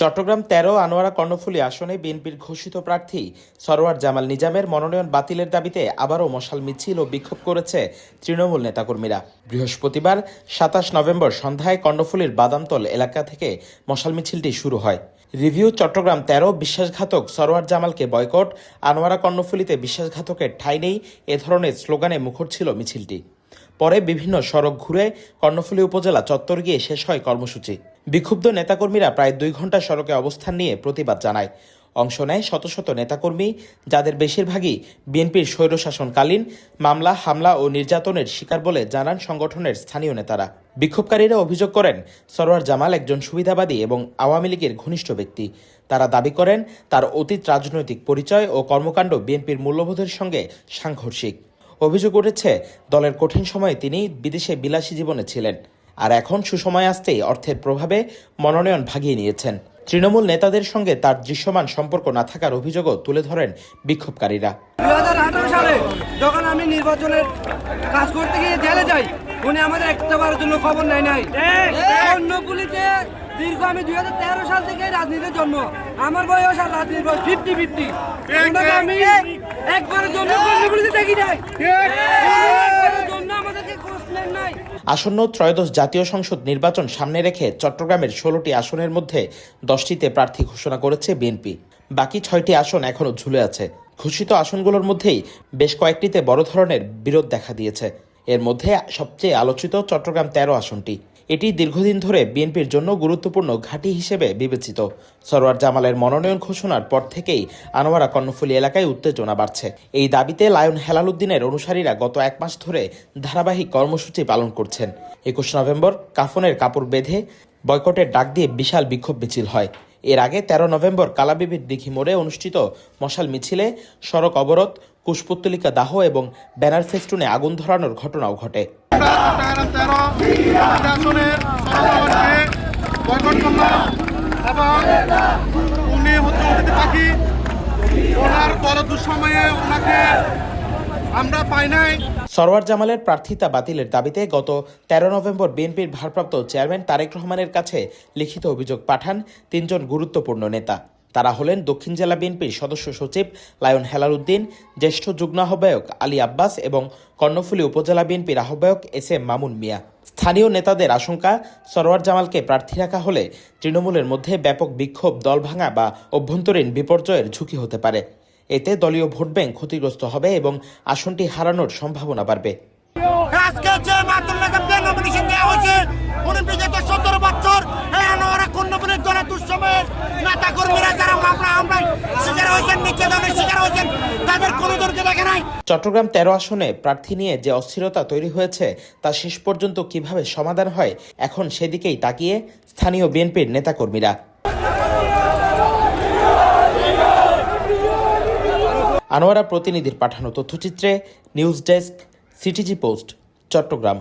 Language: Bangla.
চট্টগ্রাম তেরো, আনোয়ারা কর্ণফুলী আসনে বিএনপির ঘোষিত প্রার্থী সরোয়ার জামাল নিজামের মনোনয়ন বাতিলের দাবিতে আবারও মশাল মিছিল ও বিক্ষোভ করেছে তৃণমূল নেতাকর্মীরা। বৃহস্পতিবার সাতাশ নভেম্বর সন্ধ্যায় কর্ণফুলীর বাদামতল এলাকা থেকে মশাল মিছিলটি শুরু হয়। রিভিউ চট্টগ্রাম তেরো, বিশ্বাসঘাতক সরোয়ার জামালকে বয়কট। আনোয়ারা কর্ণফুলীতে বিশ্বাসঘাতকের ঠাঁই নেই, এ ধরনের স্লোগানে মুখর ছিল মিছিলটি। পরে বিভিন্ন সড়ক ঘুরে কর্ণফুলী উপজেলা চত্বর গিয়ে শেষ হয় কর্মসূচি। বিক্ষুব্ধ নেতাকর্মীরা প্রায় দুই ঘণ্টা সড়কে অবস্থান নিয়ে প্রতিবাদ জানায়। অংশ নেয় শত শত নেতাকর্মী, যাদের বেশিরভাগই বিএনপির স্বৈরশাসনকালীন মামলা, হামলা ও নির্যাতনের শিকার বলে জানান সংগঠনের স্থানীয় নেতারা। বিক্ষোভকারীরা অভিযোগ করেন, সরোয়ার জামাল একজন সুবিধাবাদী এবং আওয়ামী লীগের ঘনিষ্ঠ ব্যক্তি। তারা দাবি করেন, তার অতীত রাজনৈতিক পরিচয় ও কর্মকাণ্ড বিএনপির মূল্যবোধের সঙ্গে সাংঘর্ষিক। অভিযোগ উঠেছে, দলের কঠিন সময়ে তিনি বিদেশে বিলাসী জীবনে ছিলেন আর এখন সুসময় আসতেই অর্থের প্রভাবে মনোনয়ন ভাগিয়ে নিয়েছেন। তৃণমূল নেতাদের সঙ্গে তার দৃশ্যমান সম্পর্ক না থাকার অভিযোগও তুলে ধরেন বিক্ষোভকারীরা। দুই হাজার আঠারো সালে যখন আমি নির্বাচনের কাজ করতে গিয়ে জেলে যাই, উনি আমাদের একটাবারের জন্য খবর নেয় নাই। অন্যগুলিতে দীর্ঘ আমি দুই হাজার তেরো সাল থেকে রাজনীতির জন্ম। আমার বয়স আর রাজনীতির বয়স ফিফটি ফিফটি আমি একবারের জন্য অন্যগুলিতে দেখি নাই। একবারের জন্য আমাদেরকে খোঁজ নেন নাই। আসন্ন ত্রয়োদশ জাতীয় সংসদ নির্বাচন সামনে রেখে চট্টগ্রামের ষোলোটি আসনের মধ্যে দশটিতে প্রার্থী ঘোষণা করেছে বিএনপি। বাকি ছয়টি আসন এখনও ঝুলে আছে। ঘোষিত আসনগুলোর মধ্যেই বেশ কয়েকটিতে বড় ধরনের বিরোধ দেখা দিয়েছে। এর মধ্যে সবচেয়ে আলোচিত চট্টগ্রাম তেরো আসনটি। এটি দীর্ঘদিন ধরে বিএনপির জন্য গুরুত্বপূর্ণ ঘাঁটি হিসেবে বিবেচিত। সরোয়ার জামালের মনোনয়ন ঘোষণার পর থেকেই আনোয়ারা কর্ণফুলী এলাকায় উত্তেজনা বাড়ছে। এই দাবিতে লায়ন হেলালুদ্দিনের অনুসারীরা গত এক মাস ধরে ধারাবাহিক কর্মসূচি পালন করছেন। একুশ নভেম্বর কাফনের কাপড় বেঁধে বয়কটের ডাক দিয়ে বিশাল বিক্ষোভ মিছিল হয়। এর আগে তেরো নভেম্বর কালাবিবির দিঘি মোড়ে অনুষ্ঠিত মশাল মিছিলে সড়ক অবরোধ, কুশপুত্তলিকা দাহ এবং ব্যানার ফেস্টুনে আগুন ধরানোর ঘটনাও ঘটে। আমরা পাই নাই সরওয়ার জামালের প্রার্থিতা বাতিলের দাবিতে গত তেরো নভেম্বর বিএনপির ভারপ্রাপ্ত চেয়ারম্যান তারেক রহমানের কাছে লিখিত অভিযোগ পাঠান তিনজন গুরুত্বপূর্ণ নেতা। তারা হলেন দক্ষিণ জেলা বিএনপির সদস্য সচিব লায়ন হেলাল উদ্দিন জ্যেষ্ঠ যুগ্ম আহ্বায়ক আলী আব্বাস এবং কর্ণফুলী উপজেলা বিএনপির আহ্বায়ক এস এম মামুন মিয়া। স্থানীয় নেতাদের আশঙ্কা সরোয়ার জামালকে প্রার্থী রাখা হলে তৃণমূলের মধ্যে ব্যাপক বিক্ষোভ, দল ভাঙা বা অভ্যন্তরীণ বিপর্যয়ের ঝুঁকি হতে পারে। এতে দলীয় ভোট ব্যাংক ক্ষতিগ্রস্ত হবে এবং আসনটি হারানোর সম্ভাবনা বাড়বে আজকে যে মাতুল নেতাকে নমিনেশন দেওয়া হয়েছে উনি বিগত সতেরো বছর এই আনোয়ারা কন্যপুরের দলে দুঃসময়ের নেতা কর্মীরা যারা মামলা হামলায় শিকার চট্টগ্রাম তেরো আসনে প্রার্থী নিয়ে যে অস্থিরতা তৈরি হয়েছে, তা শেষ পর্যন্ত কীভাবে সমাধান হয়, এখন সেদিকেই তাকিয়ে স্থানীয় বিএনপির নেতাকর্মীরা। আনোয়ারা প্রতিনিধির পাঠানো তথ্যচিত্রে, news desk, CTG post, Chattogram.